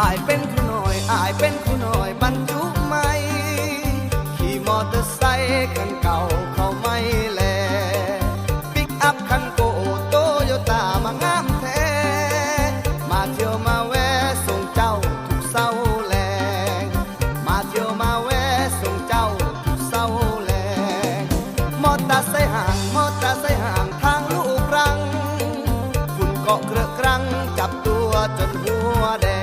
อายเป็นผู้น้อยอายเป็นผู้น้อยบรรจุไม่ขี่มอเตอร์ไซค์คันเก่าเขาไม่แลปิกอัพคันโกโตโยต้ามางามแท้ มาเที่ยวมาแวะส่งเจ้าทุกเศร้าแลงมาเที่ยวมาแวะส่งเจ้าทุกเศร้าแลงมอเตอร์ไซค์ห่างมอเตอร์ไซค์ห่างทางลูกรังฝุ่นเกาะเกลือกรังจับตัวจนหัวแดง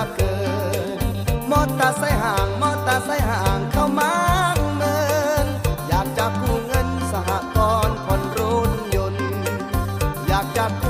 อเกินมอตาไซห่างมอตาไซห่างเข้ามาเมินอยากจะกู้เงินสหกรณ์คนรุ่นยนต์อยากจะกู้